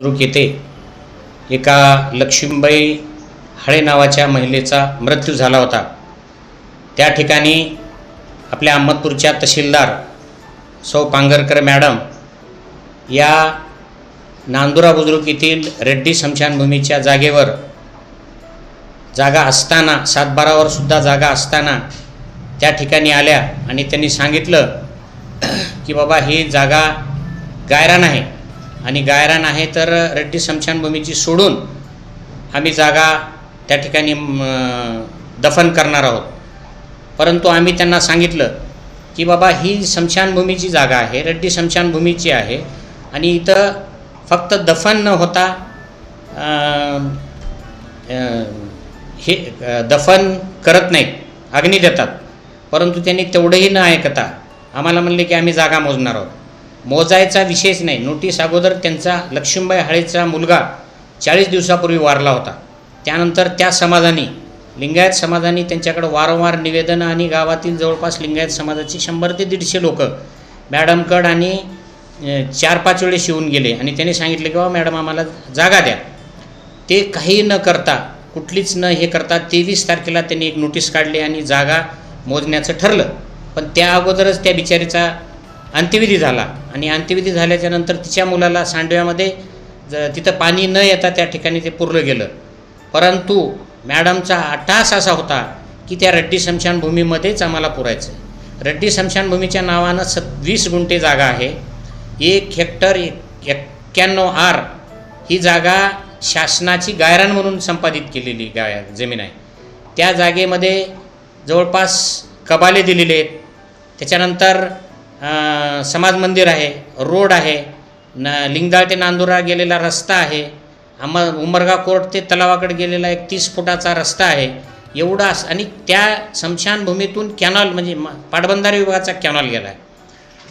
बुद्रुक येथे एका लक्ष्मीबाई हाळे नावाच्या महिलेचा मृत्यू झाला होता. त्या ठिकाणी आपल्या अहमदपूरच्या तहसीलदार सौ पांगरकर मॅडम या नांदुरा बुद्रुक येथील रेड्डी स्मशानभूमीच्या जागेवर जागा असताना सातबारावर सुद्धा जागा असताना त्या ठिकाणी आल्या आणि त्यांनी सांगितलं की बाबा ही जागा गायरान आहे आणि गायरान आहे तर रेड्डी स्मशानभूमीची सोडून आम्ही जागा त्या ठिकाणी दफन करणार आहोत. परंतु आम्ही त्यांना सांगितलं की बाबा ही स्मशानभूमीची जागा आहे रेड्डी स्मशानभूमीची आहे आणि इथं फक्त दफन न होता हे दफन करत नाहीत अग्नी देतात. परंतु त्यांनी तेवढंही न ऐकता आम्हाला म्हणले की आम्ही जागा मोजणार आहोत. मोजायचा विषयच नाही. नोटीस अगोदर त्यांचा लक्ष्मीबाई हाळेचा मुलगा चाळीस दिवसापूर्वी वारला होता. त्यानंतर त्या समाजाने लिंगायत समाजाने त्यांच्याकडं वारंवार निवेदनं आणि गावातील जवळपास लिंगायत समाजाचे शंभर ते दीडशे लोक मॅडमकड आणि चार पाच वेळेस येऊन गेले आणि त्यांनी सांगितले की बाबा मॅडम आम्हाला जागा द्या. ते काही न करता कुठलीच न हे करता तेवीस तारखेला त्यांनी एक नोटीस काढली आणि जागा मोजण्याचं ठरलं. पण त्या अगोदरच त्या बिचारीचा अंत्यविधी झाला. आणि अंत्यविधी झाल्याच्यानंतर तिच्या मुलाला सांडव्यामध्ये ज तिथं पाणी न येता त्या ठिकाणी ते पुरलं गेलं. परंतु मॅडमचा अट्टास असा होता की त्या रड्डी स्मशानभूमीमध्येच आम्हाला पुरायचं रड्डी स्मशानभूमीच्या नावानं सव्वीस वीस गुंठे जागा आहे. एक हेक्टर एक्क्याण्णव आर ही जागा शासनाची गायरान म्हणून संपादित केलेली गाय जमीन आहे. त्या जागेमध्ये जवळपास कबाले दिलेले आहेत. त्याच्यानंतर समाज मंदिर आहे रोड आहे न लिंगदाळ ते नांदुरा गेलेला रस्ता आहे अम उमरगा कोर्ट ते तलावाकडे गेलेला एक तीस फुटाचा रस्ता आहे. एवढा आणि त्या स्मशानभूमीतून कॅनॉल म्हणजे म- पाटबंधारे विभागाचा कॅनॉल गेला आहे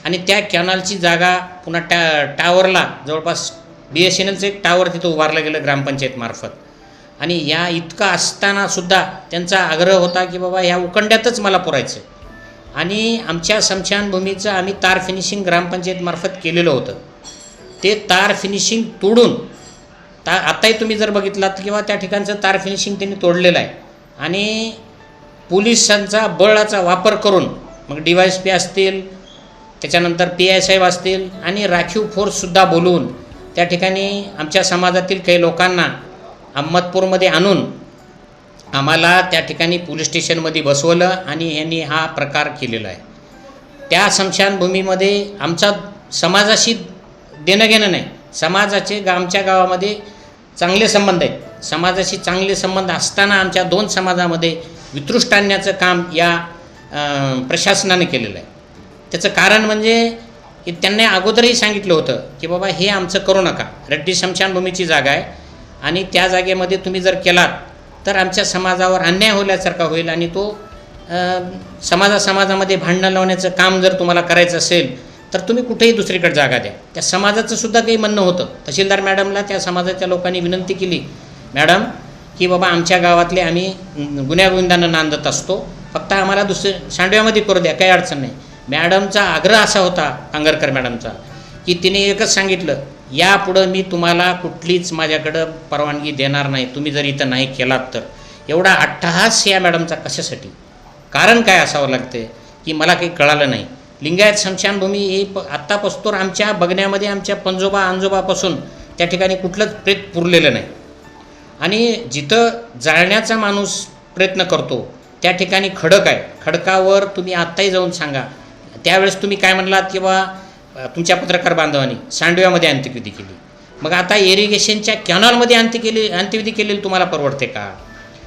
आणि त्या कॅनॉलची जागा पुन्हा टॅ टावरला जवळपास बी एस एन एलचं एक टावर तिथं उभारलं गेलं ग्रामपंचायतमार्फत आणि या इतकं असतानासुद्धा त्यांचा आग्रह होता की बाबा ह्या उकंड्यातच मला पुरायचं आणि आमच्या स्मशानभूमीचं आम्ही तार फिनिशिंग ग्रामपंचायतमार्फत केलेलं होतं. ते तार फिनिशिंग तोडून ता आत्ताही तुम्ही जर बघितलात किंवा त्या ठिकाणचं तार फिनिशिंग त्यांनी तोडलेलं आहे. आणि पोलिसांचा बळाचा वापर करून मग डी वाय एस पी असतील त्याच्यानंतर पी आय साहेब असतील आणि राखीव फोर्ससुद्धा बोलवून त्या ठिकाणी आमच्या समाजातील काही लोकांना अहमदपूरमध्ये आणून आम्हाला त्या ठिकाणी पोलीस स्टेशनमध्ये बसवलं आणि यांनी हा प्रकार केलेला आहे. त्या स्मशानभूमीमध्ये आमचा समाजाशी देणं घेणं नाही. समाजाचे आमच्या गावामध्ये चांगले संबंध आहेत. समाजाशी चांगले संबंध असताना आमच्या दोन समाजामध्ये वितृष्ट आणण्याचं काम या प्रशासनाने केलेलं आहे. त्याचं कारण म्हणजे की त्यांनी अगोदरही सांगितलं होतं की बाबा हे आमचं करू नका. रेड्डी स्मशानभूमीची जागा आहे आणि त्या जागेमध्ये तुम्ही जर केलात तर आमच्या समाजावर अन्याय होल्यासारखा होईल आणि तो समाजा समाजामध्ये भांडणं लावण्याचं काम जर तुम्हाला करायचं असेल तर तुम्ही कुठेही दुसरीकडे जागा द्या. त्या समाजाचं सुद्धा काही म्हणणं होतं. तहसीलदार मॅडमला त्या समाजाच्या लोकांनी विनंती केली मॅडम की बाबा आमच्या गावातले आम्ही अं, नांदत असतो. फक्त आम्हाला दुसरे सांडव्यामध्ये करू द्या काही अडचण नाही. मॅडमचा आग्रह असा होता कांगरकर मॅडमचा की तिने एकच सांगितलं यापुढं मी तुम्हाला कुठलीच माझ्याकडं परवानगी देणार नाही. तुम्ही जर इथं नाही केलात तर. एवढा अट्टहास या मॅडमचा कशासाठी? कारण काय असावं लागतं की मला काही कळालं नाही. लिंगायत स्मशानभूमी ही प आत्तापासून आमच्या बघण्यामध्ये आमच्या पंजोबा आंजोबापासून त्या ठिकाणी कुठलंच प्रेत पुरलेलं नाही. आणि जिथं जाळण्याचा माणूस प्रयत्न करतो त्या ठिकाणी खडक आहे. खडकावर तुम्ही आत्ताही जाऊन सांगा. त्यावेळेस तुम्ही काय म्हणलात? किंवा तुमच्या पत्रकार बांधवांनी सांडव्यामध्ये अंत्यविधी केली. मग आता इरिगेशनच्या कॅनॉलमध्ये अंत्य केली अंत्यविधी केलेली तुम्हाला परवडते का?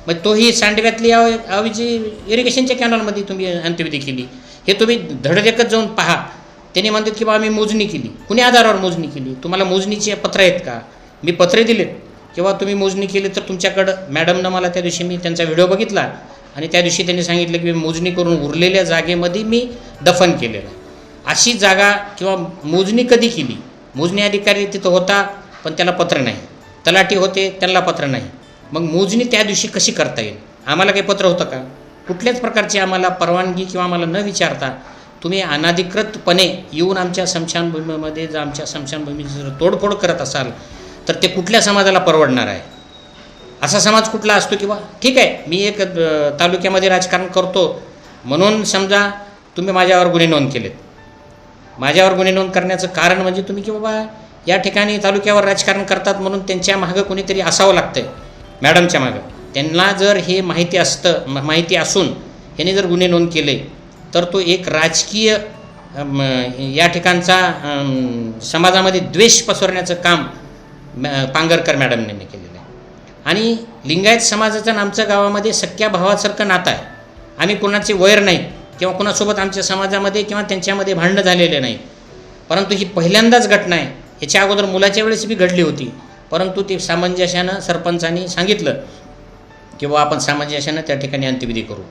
मग तोही सांडव्यातली ऐव- ऐवजी इरिगेशनच्या कॅनॉलमध्ये तुम्ही अंत्यविधी केली. हे तुम्ही धडधकत जाऊन पहा. त्यांनी म्हणतात की बा मी मोजणी केली. कुणी आधारावर मोजणी केली? तुम्हाला मोजणीचे पत्र आहेत का? मी पत्रे दिलेत. किंवा तुम्ही मोजणी केली तर तुमच्याकडं मॅडमनं मला त्या दिवशी मी त्यांचा व्हिडिओ बघितला. आणि त्या दिवशी त्यांनी सांगितलं की मी मोजणी करून उरलेल्या जागेमध्ये मी दफन केलेलं आहे. अशी जागा किंवा मोजणी कधी केली? मोजणी अधिकारी तिथं होता पण त्याला पत्र नाही. तलाठी होते त्यांना पत्र नाही. मग मोजणी त्या दिवशी कशी करता येईल? आम्हाला काही पत्र होतं का? कुठल्याच प्रकारची आम्हाला परवानगी किंवा आम्हाला न विचारता तुम्ही अनाधिकृतपणे येऊन आमच्या स्मशानभूमीमध्ये जर आमच्या स्मशानभूमीची जर तोडफोड करत असाल तर ते कुठल्या समाजाला परवडणार आहे? असा समाज कुठला असतो किंवा? ठीक आहे मी एक तालुक्यामध्ये राजकारण करतो. म्हणून समजा तुम्ही माझ्यावर गुन्हे नोंद केलेत. माझ्यावर गुन्हे नोंद करण्याचं कारण म्हणजे तुम्ही की बाबा या ठिकाणी तालुक्यावर राजकारण करतात म्हणून त्यांच्या मागं कोणीतरी असावं लागतंय. मॅडमच्या मागं. त्यांना जर हे माहिती असतं माहिती असून ह्याने जर गुन्हे नोंद केले तर तो एक राजकीय या ठिकाणचा समाजामध्ये द्वेष पसरण्याचं काम पांगरकर मॅडमने केलेलं आहे. आणि लिंगायत समाजाचं आमच्या गावामध्ये सख्या भावासारखं नातं आहे. आम्ही कुणाचे वैर नाही. किंवा कुणासोबत आमच्या समाजामध्ये किंवा त्यांच्यामध्ये भांडणं झालेले नाही. परंतु ही पहिल्यांदाच घटना आहे. ह्याच्या अगोदर मुलाच्या वेळेस बी घडली होती. परंतु ती सामंजस्यानं सरपंचांनी सांगितलं की बुवा आपण सामंजस्यानं त्या ठिकाणी अंत्यविधी करू.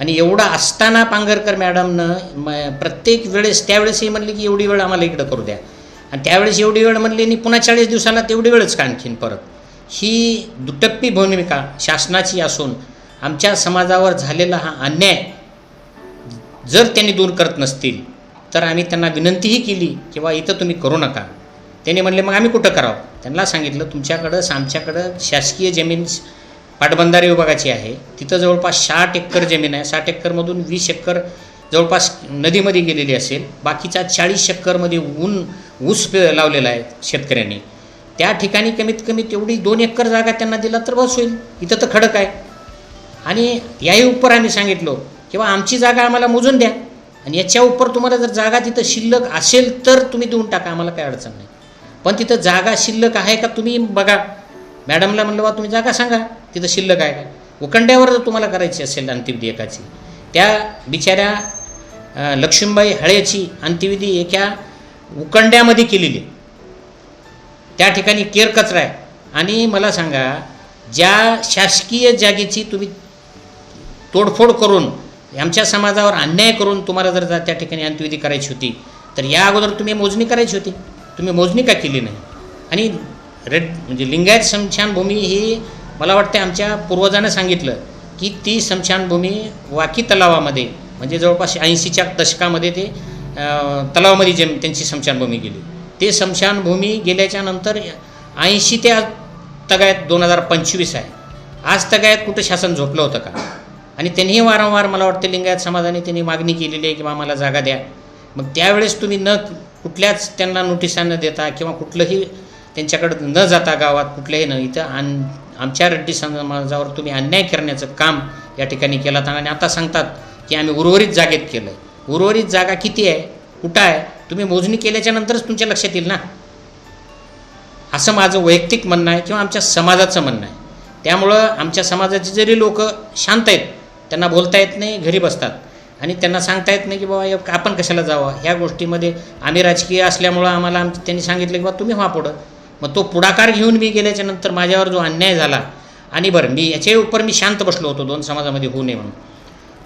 आणि एवढं असताना पांगरकर मॅडमनं म प्रत्येक वेळेस त्यावेळेसही म्हणले की एवढी वेळ आम्हाला इकडं करू द्या. आणि त्यावेळेस एवढी वेळ म्हणली आणि पुन्हा चाळीस दिवसाला तेवढी वेळच का आणखीन परत? ही दुटप्पी भूमिका शासनाची असून आमच्या समाजावर झालेला हा अन्याय जर त्यांनी दूर करत नसतील तर आम्ही त्यांना विनंतीही केली किंवा इथं तुम्ही करू नका. त्यांनी म्हणले मग आम्ही कुठं करावं? त्यांना सांगितलं तुमच्याकडं आमच्याकडं शासकीय जमीन पाटबंधारे विभागाची आहे. तिथं जवळपास साठ एकर जमीन आहे. साठ एकरमधून वीस एकर जवळपास नदीमध्ये गेलेली असेल. बाकीच्या चाळीस एकरमध्ये ऊन ऊस लावलेला आहे शेतकऱ्यांनी. त्या ठिकाणी कमीत कमी तेवढी दोन एकर जागा त्यांना दिला तर बस होईल. इथं तर खडक आहे. आणि याही उपर आम्ही सांगितलो किंवा आमची जागा आम्हाला मोजून द्या. आणि याच्या उपर तुम्हाला जर जागा तिथं शिल्लक असेल तर तुम्ही देऊन टाका आम्हाला काही अडचण नाही. पण तिथं जागा शिल्लक आहे का तुम्ही बघा. मॅडमला म्हणलं बा तुम्ही जागा सांगा तिथं शिल्लक आहे का? उकंड्यावर जर तुम्हाला करायची असेल अंत्यविधी एकाची त्या बिचाऱ्या लक्ष्मीबाई हळेची अंत्यविधी एका उकंड्यामध्ये केलेली त्या ठिकाणी केर कचरा आहे. आणि मला सांगा ज्या शासकीय जागेची तुम्ही तोडफोड करून आमच्या समाजावर अन्याय करून तुम्हाला जर त्या ठिकाणी अंत्यविधी करायची होती तर या अगोदर तुम्ही मोजणी करायची होती. तुम्ही मोजणी का केली नाही? आणि रेड म्हणजे लिंगायत स्मशानभूमी ही मला वाटते आमच्या पूर्वजानं सांगितलं की ती स्मशानभूमी वाकी तलावामध्ये म्हणजे जवळपास ऐंशीच्या दशकामध्ये ते तलावामध्ये जम त्यांची स्मशानभूमी गेली. ते स्मशानभूमी गेल्याच्यानंतर ऐंशी ते आज तगायत दोन हजार पंचवीस आहे. आज तगायत कुठं शासन झोपलं होतं का? आणि त्यांनीही वारंवार मला वाटतं लिंगायत समाजाने त्यांनी मागणी केलेली आहे किंवा आम्हाला जागा द्या. मग त्यावेळेस तुम्ही न कुठल्याच त्यांना नोटिसा न देता किंवा कुठलंही त्यांच्याकडं न जाता गावात कुठलंही न इथं आण आमच्या रेड्डी समाजावर तुम्ही अन्याय करण्याचं काम या ठिकाणी केलं आणि आता सांगतात की आम्ही उर्वरित जागेत केलं आहे उर्वरित जागा किती आहे? कुठं आहे? तुम्ही मोजणी केल्याच्या नंतरच तुमच्या लक्षात येईल ना? असं माझं वैयक्तिक म्हणणं आहे किंवा आमच्या समाजाचं म्हणणं आहे. त्यामुळं आमच्या समाजाचे जरी लोक शांत आहेत त्यांना बोलता येत नाही घरी बसतात. आणि त्यांना सांगता येत नाही की बाबा आपण कशाला जावं? ह्या गोष्टीमध्ये आम्ही राजकीय असल्यामुळं आम्हाला आम त्यांनी सांगितलं की बाबा तुम्ही व्हा पुढं. मग तो पुढाकार घेऊन मी गेल्याच्यानंतर माझ्यावर जो अन्याय झाला आणि बरं मी याच्या उपर मी शांत बसलो होतो दोन समाजामध्ये होऊ नये म्हणून.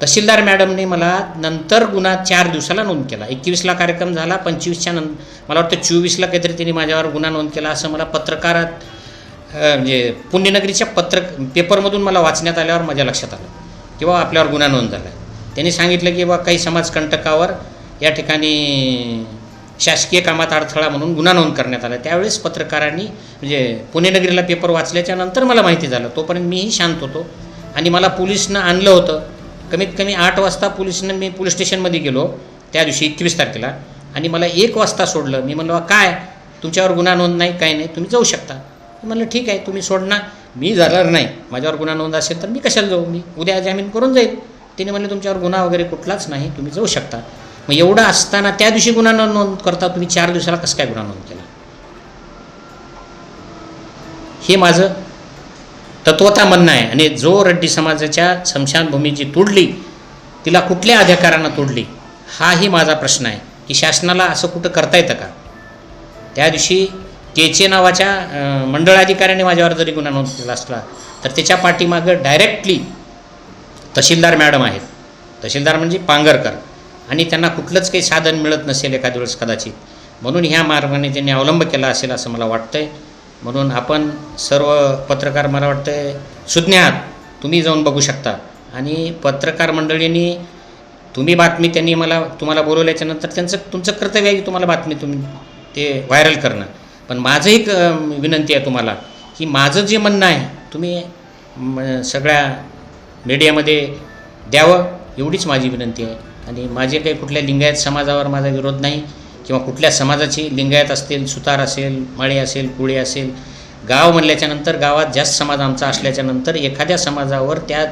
तहसीलदार मॅडमने मला नंतर गुन्हा चार दिवसाला नोंद केला. एकवीसला कार्यक्रम झाला पंचवीसच्या नंतर मला वाटतं चोवीसला काहीतरी त्यांनी माझ्यावर गुन्हा नोंद केला असं मला पत्रकारात म्हणजे पुण्यनगरीच्या पत्र पेपरमधून मला वाचण्यात आल्यावर माझ्या लक्षात आलं. किंवा आपल्यावर गुन्हा नोंद झाला. त्यांनी सांगितलं की बा काही समाजकंटकावर या ठिकाणी शासकीय कामात अडथळा म्हणून गुन्हा नोंद करण्यात आला. त्यावेळेस पत्रकारांनी म्हणजे पुणेनगरीला पेपर वाचल्याच्या नंतर मला माहिती झालं. तोपर्यंत मीही शांत होतो आणि मला पोलिसनं आणलं होतं. कमीत कमी आठ वाजता पोलिसनं मी पोलीस स्टेशनमध्ये गेलो त्या दिवशी एकवीस तारखेला. आणि मला एक वाजता सोडलं. मी म्हणलं काय? तुमच्यावर गुन्हा नोंद नाही काय नाही. तुम्ही जाऊ शकता. म्हणलं ठीक आहे तुम्ही सोडणार मी जाणार नाही माझ्यावर गुन्हा नोंद असेल तर मी कशाला जाऊ? मी उद्या जामीन करून जाईल. तिने म्हणले तुमच्यावर गुन्हा वगैरे कुठलाच नाही तुम्ही जाऊ शकता. मग एवढं असताना त्या दिवशी गुन्हा न नोंद करता तुम्ही चार दिवसाला कसं काय गुन्हा नोंद केला? हे माझं तत्वता म्हणणं आहे. आणि जो रेड्डी समाजाच्या स्मशानभूमी जी तोडली तिला कुठल्या अधिकारानं तोडली हाही माझा प्रश्न आहे. की शासनाला असं कुठं करता येतं का? त्या दिवशी केचे नावाच्या मंडळाधिकाऱ्याने माझ्यावर जरी गुन्हा नोंद केला असला तर त्याच्या पाठीमागं डायरेक्टली तहसीलदार मॅडम आहेत. तहसीलदार म्हणजे पांगरकर. आणि त्यांना कुठलंच काही साधन मिळत नसेल एखाद्या वेळेस कदाचित. म्हणून ह्या मार्गाने त्यांनी अवलंब केला असेल असं मला वाटतंय. म्हणून आपण सर्व पत्रकार मला वाटतंय सुज्ञ आहात. तुम्ही जाऊन बघू शकता. आणि पत्रकार मंडळींनी तुम्ही बातमी त्यांनी मला तुम्हाला बोलवल्याच्यानंतर त्यांचं तुमचं कर्तव्य आहे की तुम्हाला बातमी तुम्ही ते व्हायरल करणं. पण माझं एक विनंती आहे तुम्हाला की माझं जे म्हणणं आहे तुम्ही सगळ्या मीडियामध्ये द्यावं एवढीच माझी विनंती आहे. आणि माझे काही कुठल्या लिंगायत समाजावर माझा विरोध नाही किंवा कुठल्या समाजाची लिंगायत असतील सुतार असेल माळे असेल कुळी असेल गाव म्हणल्याच्यानंतर गावात जास्त समाज आमचा असल्याच्यानंतर एखाद्या समाजावर त्या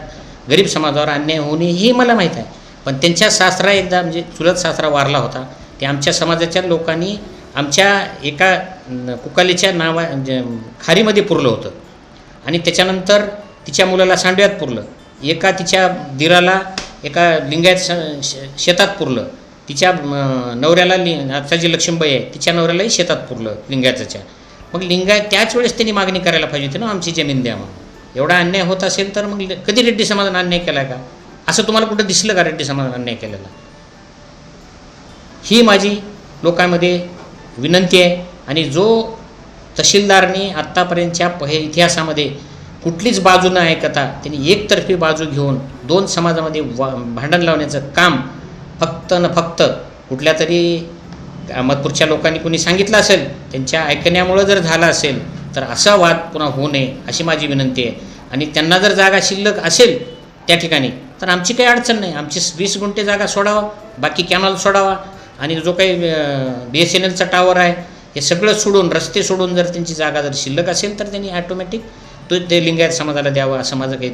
गरीब समाजावर अन्याय होणे हे मला माहीत आहे. पण त्यांच्या सासरा एकदा म्हणजे चुलत सासरा वारला होता ते आमच्या समाजाच्या लोकांनी आमच्या एका कुकालीच्या नावा म्हणजे खारीमध्ये पुरलं होतं. आणि त्याच्यानंतर तिच्या मुलाला सांडव्यात पुरलं. एका तिच्या दिराला एका लिंगायत शेतात पुरलं. तिच्या नवऱ्याला लि आता जी लक्ष्मीबाई आहे. तिच्या नवऱ्यालाही शेतात पुरलं लिंगायताच्या. मग लिंगायत त्याच वेळेस त्यांनी मागणी करायला पाहिजे होती ना आमची जमीन द्या म्हणून. एवढा अन्याय होत असेल तर मग कधी रेड्डी समाजाने अन्याय केला का? असं तुम्हाला कुठं दिसलं का रेड्डी समाजाने अन्याय केलेला? ही माझी लोकांमध्ये विनंती आहे. आणि जो तहसीलदारने आत्तापर्यंतच्या प- इतिहासामध्ये कुठलीच बाजू न ऐकता त्यांनी एकतर्फी बाजू घेऊन दोन समाजामध्ये वा भांडण लावण्याचं काम फक्त न फक्त कुठल्या तरी अहमदपूरच्या लोकांनी कोणी सांगितलं असेल त्यांच्या ऐकण्यामुळं जर झालं असेल तर असा वाद पुन्हा होऊ नये अशी माझी विनंती आहे. आणि त्यांना जर जागा शिल्लक असेल त्या ठिकाणी तर आमची काही अडचण नाही. आमची वीस गुंठे जागा सोडावा बाकी कॅनॉल सोडावा. आणि जो काही बी एस एन एलचा टावर आहे हे सगळं सोडून रस्ते सोडून जर त्यांची जागा जर शिल्लक असेल तर त्यांनी ॲटोमॅटिक तो ते लिंगायत समाजाला द्यावा असं माझं काही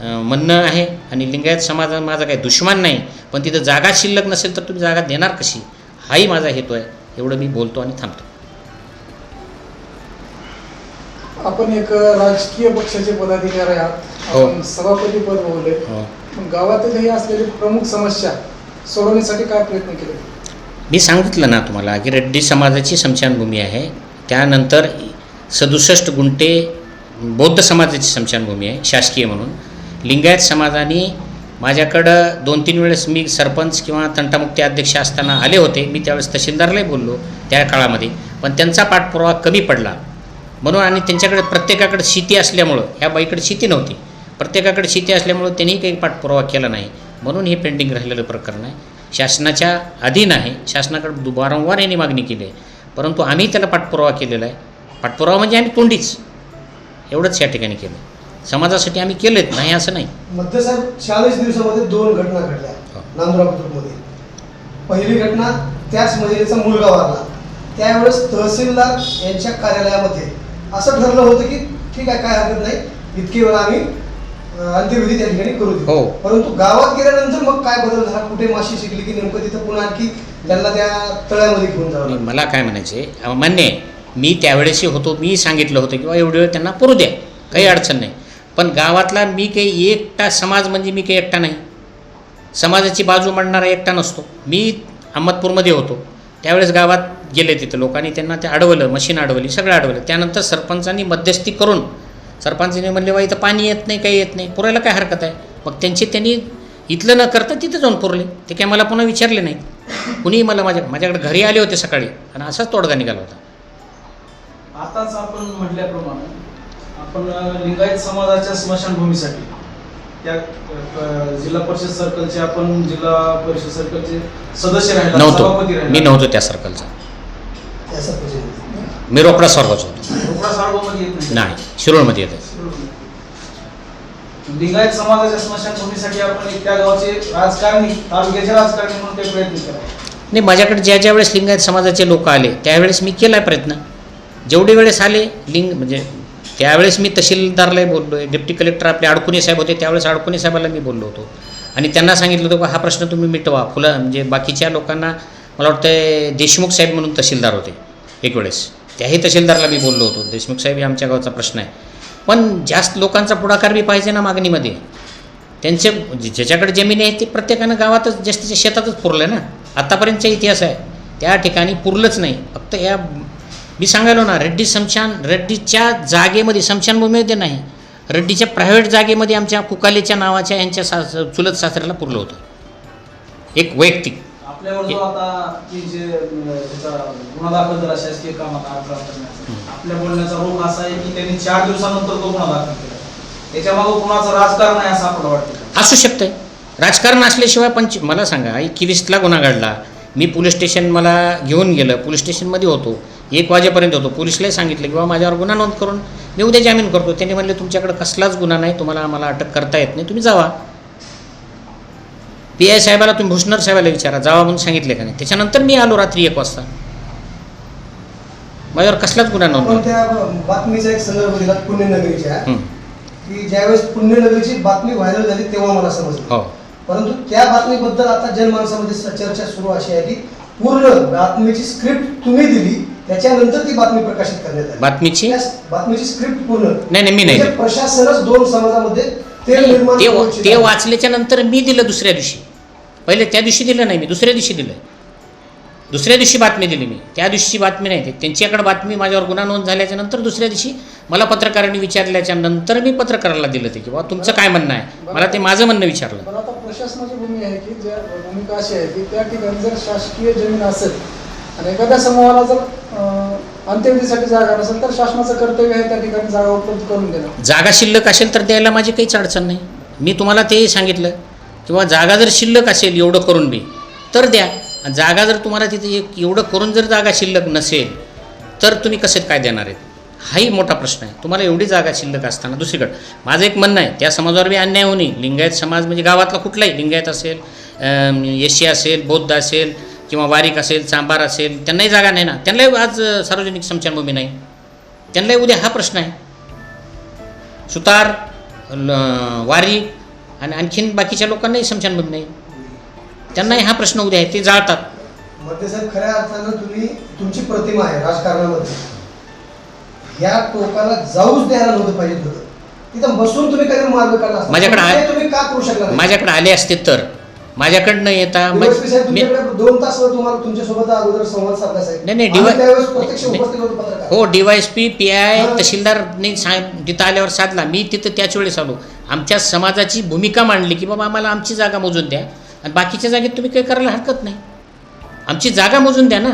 म्हणणं आहे. आणि लिंगायत समाज माझा काही दुश्मन नाही पण तिथं जागा शिल्लक नसेल तर तुम्ही जागा देणार कशी? हाही माझा हेतू आहे एवढं मी बोलतो आणि थांबतो. आपण एक राजकीय पक्षाचे पदाधिकारी आहात. हो. आपण सभापती पद भोगले हो. पण गावातही असलेली प्रमुख समस्या सोडवण्यासाठी काय प्रयत्न केले? मी सांगितलं ना तुम्हाला की रेड्डी समाजाची स्मशानभूमी आहे. त्यानंतर सदुसष्ट गुंठे बौद्ध समाजाची स्मशानभूमी आहे शासकीय म्हणून. लिंगायत समाजाने माझ्याकडं दोन तीन वेळेस मी सरपंच किंवा तंटामुक्ती अध्यक्ष असताना आले होते. मी त्यावेळेस तहसीलदारलाही बोललो त्या काळामध्ये. पण त्यांचा पाठपुरावा कमी पडला. म्हणून आणि त्यांच्याकडे प्रत्येकाकडे शेती असल्यामुळं ह्या बाईकडे शेती नव्हती. प्रत्येकाकडे शेती असल्यामुळं त्यांनी काही पाठपुरावा केला नाही. म्हणून हे पेंडिंग राहिलेलं प्रकरण आहे. शासनाच्या अधीन आहे. शासनाकडे वारंवार यांनी मागणी केली आहे. परंतु आम्ही त्याला पाठपुरावा केलेला आहे. पाठपुरावा म्हणजे आम्ही तोंडीच. एवढंच या ठिकाणी केलं समाजासाठी आम्ही केलेत नाही असं नाही. मध्ये साहेब चाळीस दिवसामध्ये दोन घटना हो. घडल्या बुद्रुकमध्ये पहिली घटना त्याच महिलेचा मुलगा वारला. त्यावेळेस तहसीलदार यांच्या कार्यालयामध्ये असं ठरलं होतं की ठीक आहे काय हरकत नाही. इतकी वेळा आम्ही अंत्यविधी त्या ठिकाणी करू हो. परंतु गावात गेल्यानंतर मग काय बदल झाला? कुठे माशी शिकली की नेमकं तिथं पुन्हा आणखी त्यांना त्या तळ्यामध्ये घेऊन जावं लागलं. मला काय म्हणायचे मान्य आहे मी त्यावेळेसही होतो मी सांगितलं होतं किंवा एवढी वेळ त्यांना पुरू द्या काही अडचण नाही. पण गावातला मी काही एकटा समाज म्हणजे मी काही एकटा नाही. समाजाची बाजू मांडणारा एकटा नसतो. मी अहमदपूरमध्ये होतो. त्यावेळेस गावात गेले तिथं लोकांनी त्यांना ते अडवलं मशीन अडवली सगळं अडवलं. त्यानंतर सरपंचांनी मध्यस्थी करून सरपंचांनी म्हणले बा इथं पाणी येत नाही काही येत नाही. पुरायला काय हरकत आहे? मग त्यांची त्यांनी इथलं न करता तिथं जाऊन पुरले. ते काय मला पुन्हा विचारले नाही कुणीही मला माझ्या माझ्याकडे घरी आले होते सकाळी आणि असाच तोडगा निघाला होता. आताच आपण म्हटल्याप्रमाणे आपण लिंगायत समाजाच्या स्मशानभूमीसाठी त्या जिल्हा परिषद सर्कलचे आपण जिल्हा परिषद सर्कलचे सदस्य राहिला नव्हतो. मी नव्हतो त्या सर्कलचा त्या सरपंचाने. मी रोकडा सर्वच होतो नाही. शिरोळमध्ये येते लिंगायत समाजाच्या स्मशानभूमीसाठी आपण त्या गावचे राजकारणी तालुक्याचे राजकारणी म्हणून काही प्रयत्न करा. नाही माझ्याकडे ज्या ज्या वेळेस लिंगायत समाजाचे लोक आले त्यावेळेस मी केला प्रयत्न. जेवढे वेळेस आले लिंग म्हणजे त्यावेळेस मी तहसीलदारलाही बोललो आहे डेप्टी कलेक्टर आपले अडकुणे साहेब होते त्यावेळेस अडकुणे साहेबाला मी बोललो होतो. आणि त्यांना सांगितलं होतं का हा प्रश्न तुम्ही मिटवा फुलं म्हणजे बाकीच्या लोकांना मला वाटतं देशमुख साहेब म्हणून तहसीलदार होते एक वेळेस. त्याही तहसीलदारला मी बोललो होतो देशमुख साहेब हे आमच्या गावचा प्रश्न आहे. पण जास्त लोकांचा पुढाकार बी पाहिजे ना मागणीमध्ये. त्यांचे ज्याच्याकडे जमीन आहे ते प्रत्येकानं गावातच जास्तीच्या शेतातच पुरलं ना. आत्तापर्यंतचा इतिहास आहे. त्या ठिकाणी पुरलंच नाही. फक्त या मी सांगायलो ना रेड्डी समशान रेड्डीच्या जागेमध्ये शमशानभूमीमध्ये नाही. रेड्डीच्या प्रायव्हेट जागेमध्ये आमच्या कुकालेच्या नावाच्या यांच्या सास चुलत सासऱ्याला पुरलं होतं. एक वैयक्तिक. आपल्यावर जो आता की जे अ, त्याचा गुन्हा दाखल झाला शासकीय कामात अपराध करण्याचा आपल्या बोलण्याचा रोख असा आहे की त्यांनी चार दिवसानंतर तो गुन्हा दाखल केला. त्याच्यामागं कुणाचं राजकारण आहे असं आपल्याला वाटतं असू शकतंय. राजकारण असल्याशिवाय पंच मला सांगा एकवीसला गुन्हा घडला. मी पोलीस स्टेशन मला घेऊन गेलं पोलीस स्टेशनमध्ये होतो. एक वाजेपर्यंत होतो. पोलिसलाही सांगितलं की बाबा माझ्यावर गुन्हा नोंद करून मी उद्या जामीन करतो. त्यांनी म्हणले तुमच्याकडे कसलाच गुन्हा नाही तुम्हाला आम्हाला अटक करता येत नाही तुम्ही जावा. पी आय साहेबाला तुम्ही भुसनर साहेबाला विचारा जावा म्हणून सांगितले का नाही? त्याच्यानंतर मी आलो रात्री एक वाजता. माझ्यावर कसलाच गुन्हा आपण नव्हता. त्या बातमीचा एक संदर्भ दिला पुण्यनगरीच्या. हं. की ज्यावेळेस पुण्यनगरीची बातमी व्हायरल झाली तेव्हा मला समजलं. हो. परंतु त्या बातमीबद्दल आता जनमानसामध्ये स- चर्चा सुरू अशी आहे की पूर्ण बातमीची स्क्रिप्ट तुम्ही दिली त्याच्यानंतर ती बातमी प्रकाशित करण्यात आली. बातमीची? त्या बातमीची स्क्रिप्ट पूर्ण. नाही नाही मी नाही म्हणजे प्रशासनच दोन समाजामध्ये निर्माण ते करू वा- इच्छित ते आहे. वाचल्याच्या नंतर मी दिलं दुसऱ्या दिवशी. पहिले त्या दिवशी दिलं नाही मी दुसऱ्या दिवशी दिलं. दुसऱ्या दिवशी बातमी दिली मी. त्या दिवशीची बातमी नाही ते त्यांच्याकडे बातमी माझ्यावर गुन्हा नोंद झाल्याच्यानंतर दुसऱ्या दिवशी मला पत्रकारांनी विचारल्याच्या नंतर मी पत्रकाराला दिलं ते की बाबा तुमचं काय म्हणणं आहे? मला ते माझं म्हणणं विचारलं. पण आता प्रशासनाची भूमिका आहे की ज्या भूमिका अशी आहे की त्या ठिकाणी जर शासकीय जमीन असेल आणि एखाद्या समूहाला जर अंत्यविधीसाठी जागा नसेल तर शासनाचं कर्तव्य आहे त्या ठिकाणी जागा उपलब्ध करून देणं. जागा शिल्लक असेल तर द्यायला माझी काहीच अडचण नाही. मी तुम्हाला तेही सांगितलं. किंवा जागा जर शिल्लक असेल एवढं करून बी तर द्या. जागा जर तुम्हाला तिथे एक एवढं करून जर जागा शिल्लक नसेल तर तुम्ही कसे काय देणार आहेत? हाही मोठा प्रश्न आहे. तुम्हाला एवढी जागा शिल्लक असताना दुसरीकडं माझं एक म्हणणं आहे त्या समाजावर बी अन्याय होऊ नये. लिंगायत समाज म्हणजे गावातला कुठलाही लिंगायत असेल येशी असेल बौद्ध असेल किंवा वारीक असेल चांबार असेल त्यांनाही जागा नाही ना. त्यांनाही आज सार्वजनिक स्मशानभूमी नाही. त्यांनाही उद्या हा प्रश्न आहे. सुतार ल- वारी आणि आणखीन बाकीच्या लोकांनाही स्मशानभूमी नाही. त्यांनाही हा प्रश्न उद्या आहे ते जाळतात. साहेब खऱ्या अर्थानं तुम्ही तुमची प्रतिमा आहे राजकारणामध्ये. या टोकाला जाऊच द्यायला नव्हतं पाहिजे तिथं बसून तुम्ही मार्ग काढला. माझ्याकडे तुम्ही का करू शकला? माझ्याकडे आले असते तर. माझ्याकडं न येता. साहेब मी तुमच्याकडे दोन तास तुम्हाला तुमच्यासोबत अगोदर संवाद साधला साहेब. नाही, नाही, आम्ही DY त्यावेळेस प्रत्यक्ष नाही. उपस्थित होतो पत्रकार. हो D Y S P P I हां. तहसीलदारने सांग तिथं आल्यावर साधला. मी तिथं त्याच वेळेस आलो. आमच्या समाजाची भूमिका मांडली की बाबा आम्हाला आमची जागा मोजून द्या. आणि बाकीच्या जागेत तुम्ही काही करायला हरकत नाही. आमची जागा मोजून द्या ना.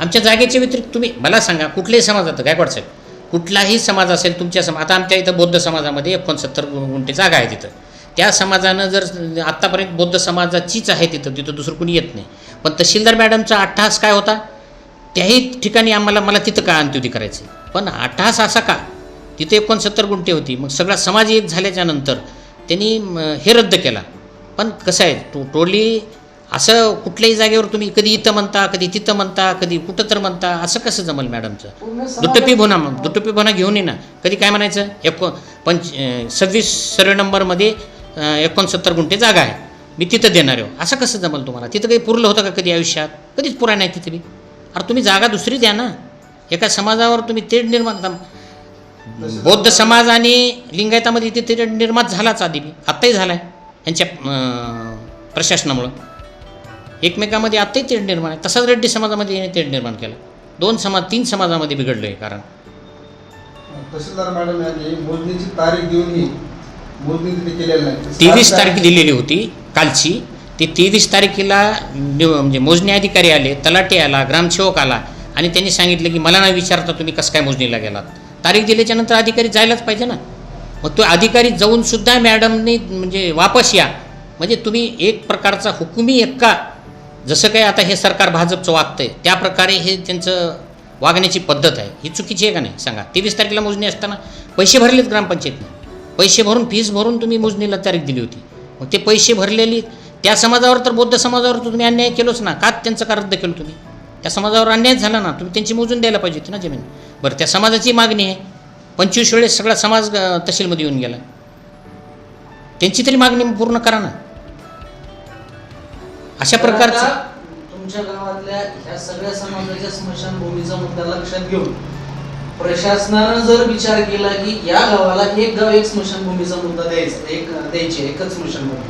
आमच्या जागेच्या व्यतिरिक्त तुम्ही मला सांगा कुठल्याही समाजात गायकवाड साहेब कुठलाही समाज असेल तुमच्या सम आता आमच्या इथं बौद्ध समाजामध्ये एकोणसत्तर गुंठे जागा आहे तिथं त्या समाजानं जर आत्तापर्यंत बौद्ध समाजाचीच आहे तिथं तिथं दुसरं कोणी येत नाही. पण तहसीलदार मॅडमचा अट्टहास काय होता? त्याही ठिकाणी आम्हाला मला तिथं का अंत्युती करायची? पण अट्टहास असा का? तिथे एकोणसत्तर गुंठे होती. मग सगळा समाज एक झाल्याच्यानंतर त्यांनी हे रद्द केला. पण कसं आहे टो टोली असं कुठल्याही जागेवर तुम्ही कधी इथं म्हणता कधी तिथं म्हणता कधी कुठं तर म्हणता असं कसं जमल मॅडमचं? दुटपी भुना दुटपी भुना घेऊन ये ना. कधी काय म्हणायचं? एको पंच सव्वीस सर्वे नंबरमध्ये एकोणसत्तर गुंठे जागा आहे. मी तिथं देणार आहे. असं कसं जमल तुम्हाला? तिथं काही पुरलं होतं का कधी आयुष्यात? कधीच पुरा नाही तिथे बी. अरे तुम्ही जागा दुसरी द्या ना. एका समाजावर तुम्ही तेढ निर्माण बौद्ध समाज आणि लिंगायतामध्ये इथे तेढ निर्माण झालाच आधी बी. आत्ताही झाला आहे यांच्या प्रशासनामुळं. एकमेकामध्ये आत्ताही तेढ निर्माण आहे. तसाच रेड्डी समाजामध्ये याने तेढ निर्माण केला. दोन समाज तीन समाजामध्ये बिघडलं आहे कारण. तहसीलदार मॅडम यांनी मोजणीची तारीख देऊनही मोजणी तिथे केलेली नाही. तेवीस तारीख दिलेली होती कालची. ती तेवीस तारखेला म्हणजे मोजणी अधिकारी आले तलाठी आला ग्रामसेवक आला आणि त्यांनी सांगितलं की मला नाही विचारता तुम्ही कसं काय मोजणीला गेलात. तारीख दिल्याच्या नंतर अधिकारी जायलाच पाहिजे ना. मग तो अधिकारी जाऊन सुद्धा मॅडमने म्हणजे वापस या. म्हणजे तुम्ही एक प्रकारचा हुकुमी एक्का. जसं काही आता हे सरकार भाजपचं वागतंय त्या प्रकारे हे त्यांचं वागण्याची पद्धत आहे. ही चुकीची आहे का नाही? सांगा. तेवीस तारखेला मोजणी असताना पैसे भरलेत ग्रामपंचायतने. पैसे भरून फीस भरून तुम्ही मोजणीला तारीख दिली होती. मग ते पैसे भरलेली त्या समाजावर तर बौद्ध समाजावर तुम्ही अन्याय केलोच ना. का त्यांचं का रद्द केलं तुम्ही? त्या समाजावर अन्याय झाला ना तुम्ही त्यांची मोजून द्यायला पाहिजे होती ना जमीन. बरं त्या समाजाची मागणी आहे. पंचवीस वेळेस सगळा समाज तहसीलमध्ये येऊन गेला. त्यांची तरी मागणी पूर्ण करा ना. अशा प्रकारचं तुमच्या गावातल्या ह्या सगळ्या समाजाच्या स्मशानभूमीचा मुद्दा लक्षात घेऊन प्रशासनानं जर विचार केला की या गावाला एक गाव एक स्मशानभूमीचा मुद्दा द्यायचा एक द्यायची एकच स्मशानभूमी.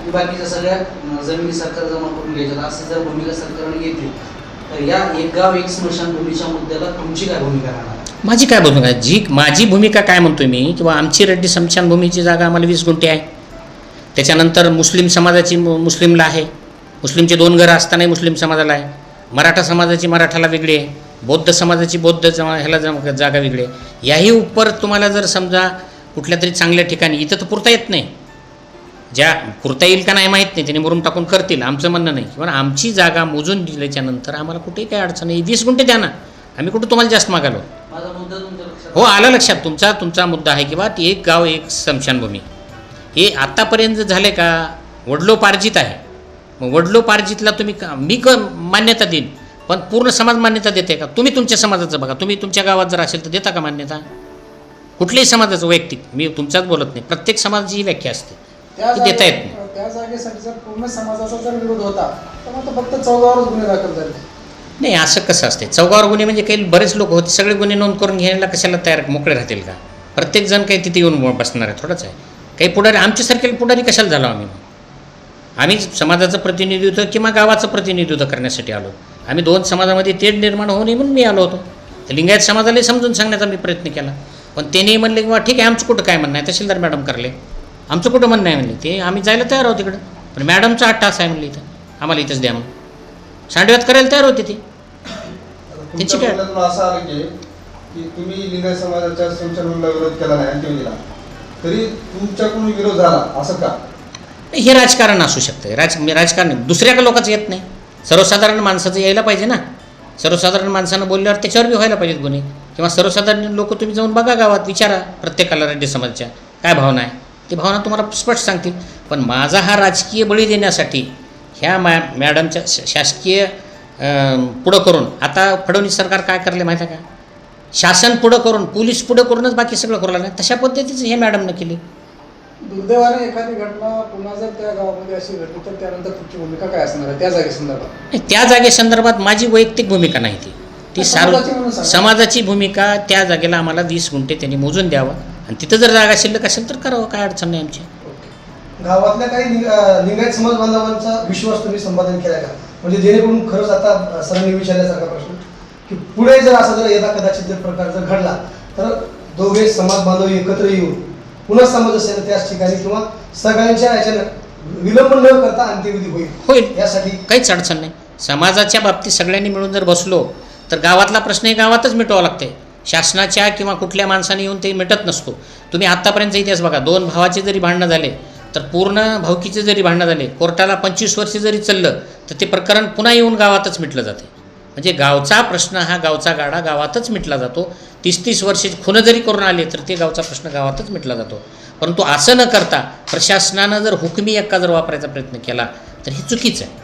आणि बाकीच्या सगळ्या जमिनी सरकार जमा करून घ्यायच्या असं जर भूमिका सरकारने घेतली तर या एक गाव एक स्मशानभूमीच्या मुद्द्याला तुमची काय भूमिका राहणार? माझी काय भूमिका? आहे? जी माझी भूमिका काय म्हणतोय मी किंवा आमची रेड्डी स्मशानभूमीची जागा आम्हाला वीस गुंठे आहे. त्याच्यानंतर मुस्लिम समाजाची मुस्लिमला आहे. मुस्लिमचे दोन घरं असतानाही मुस्लिम समाजाला आहे. मराठा समाजाची मराठाला वेगळी आहे. बौद्ध समाजाची बौद्ध जमा ह्याला जमा जागा वेगळी आहे. याही उपर तुम्हाला जर समजा कुठल्या तरी चांगल्या ठिकाणी इथं तर पुरता येत नाही. ज्या पुरता येईल का नाही माहीत नाही त्याने मुरुम टाकून करतील आमचं म्हणणं नाही. किंवा आमची जागा मोजून दिल्याच्या नंतर आम्हाला कुठेही काही अडचण नाही. वीस गुंठे द्या ना. आम्ही कुठं तुम्हाला जास्त मागालो? हो आलं लक्षात. तुमचा तुमचा मुद्दा आहे की बा ती एक गाव एक स्मशानभूमी हे आत्तापर्यंत झाले का वडलोपार्जित आहे. मग वडलोपार्जितला तुम्ही का मी क मान्यता देईन. पण पूर्ण समाज मान्यता देते का? तुम्ही तुमच्या समाजाचं बघा. तुम्ही तुमच्या गावात जर असेल तर देता का मान्यता? कुठल्याही समाजाचं वैयक्तिक. मी तुमचाच बोलत नाही. प्रत्येक समाजाची ही व्याख्या असते. ती देता येत जागे- त्या जागेसाठी जर पूर्ण समाजाचा जर विरोध होता तर मग तो फक्त चौदावरच गुन्हे दाखल झाले. नाही असं कसं असते चौगावर गुन्हे म्हणजे काही बरेच लोक होते. सगळे गुन्हे नोंद करून घ्यायला कशाला तयार मोकळे राहतील का? प्रत्येक जण काही तिथे येऊन बसणार आहे. थोडंच आहे. काही पुढारी आमच्यासारखे पुढारी कशाला झालो आम्ही? आम्ही समाजाचं प्रतिनिधित्व किंवा गावाचं प्रतिनिधित्व करण्यासाठी आलो. आम्ही दोन समाजामध्ये तेढ निर्माण होऊ नये म्हणून मी आलो होतो. लिंगायत समाजाला समजून सांगण्याचा मी प्रयत्न केला. पण त्यांनी म्हणले की बा ठीक आहे आमचं कुठं काय म्हणणं आहे? तहसीलदार मॅडम करले. आमचं कुठं म्हणणं आहे? म्हणले. ते आम्ही जायला तयार आहोत तिकडं पण मॅडमचा आठ तास आहे म्हणले इथं. आम्हाला इथंच द्या म्हणून. सांडव्यात करायला तयार होते ते. त्याची काय? बोलण्यातून असं आलं की की तुम्ही लिंगायत समाजाच्या संचलनाला विरोध केला नाही तरी तुमच्याकडून विरोध झाला असं का? हे राजकारण असू शकतं. राज राजकारण दुसऱ्या का लोकांचं येत नाही. सर्वसाधारण माणसाचं यायला पाहिजे ना. सर्वसाधारण माणसानं बोलल्यावर त्याच्यावर बी व्हायला पाहिजेत गुन्हे. किंवा सर्वसाधारण लोक तुम्ही जाऊन बघा गावात विचारा प्रत्येकाला रेड्डी समाजाच्या. काय भावना आहे? ती भावना तुम्हाला स्पष्ट सांगतील. पण माझा हा राजकीय बळी देण्यासाठी ह्या मॅ मॅडमच्या शासकीय पुढं करून आता फडणवीस सरकार काय करले माहिती आहे का? शासन पुढं करून पोलीस पुढं करूनच बाकी सगळं करू लागलं. तशा पद्धतीचं हे मॅडमनं केली. दुर्दैवाने एखादी घटना पुन्हा जर त्या गावामध्ये अशी घडली तर त्यानंतर तुमची भूमिका काय असणार आहे? त्या जागेसंदर्भात त्या जागेसंदर्भात माझी वैयक्तिक भूमिका नाही ती. ती सार्व. समाजाची भूमिका त्या जागेला आम्हाला वीस गुंठे त्यांनी मोजून द्यावं. आणि तिथं जर जागा शिल्लक असेल तर करावं काय अडचण नाही आमची. गावातल्या काही लिंगायत समाज बांधवांचा विश्वास तुम्ही संपादन केला का? म्हणजे जेणेकरून खरंच आता सरांनी विचारल्यासारखा प्रश्न की पुढे जर असा जर यदा कदाचित जर प्रकार जर घडला तर दोघे समाज बांधव एकत्र येऊन पुन्हा समाज असेल त्याच ठिकाणी किंवा सगळ्यांच्या याच्यानं विलंब न करता अंत्यविधी होईल. होईल. यासाठी काहीच अडचण नाही. समाजाच्या बाबतीत सगळ्यांनी मिळून जर बसलो तर गावातला प्रश्न हे गावातच मिटवावा लागते शासनाच्या किंवा कुठल्या माणसाने येऊन ते मिटत नसतो. तुम्ही आत्तापर्यंतचा इतिहास बघा. दोन भावाचे जरी भांडणं झाले तर पूर्ण भावकीचे जरी भांडणं झाले कोर्टाला पंचवीस वर्ष जरी चाललं तर ते प्रकरण पुन्हा येऊन गावातच मिटलं जाते. म्हणजे गावचा प्रश्न हा गावचा गाडा गावातच मिटला जातो. तीस तीस वर्षे खुनं जरी करून आले तर ते गावचा प्रश्न गावातच मिटला जातो. परंतु असं न करता प्रशासनानं जर हुकमी एक्का जर वापरायचा प्रयत्न केला तर हे चुकीचं आहे.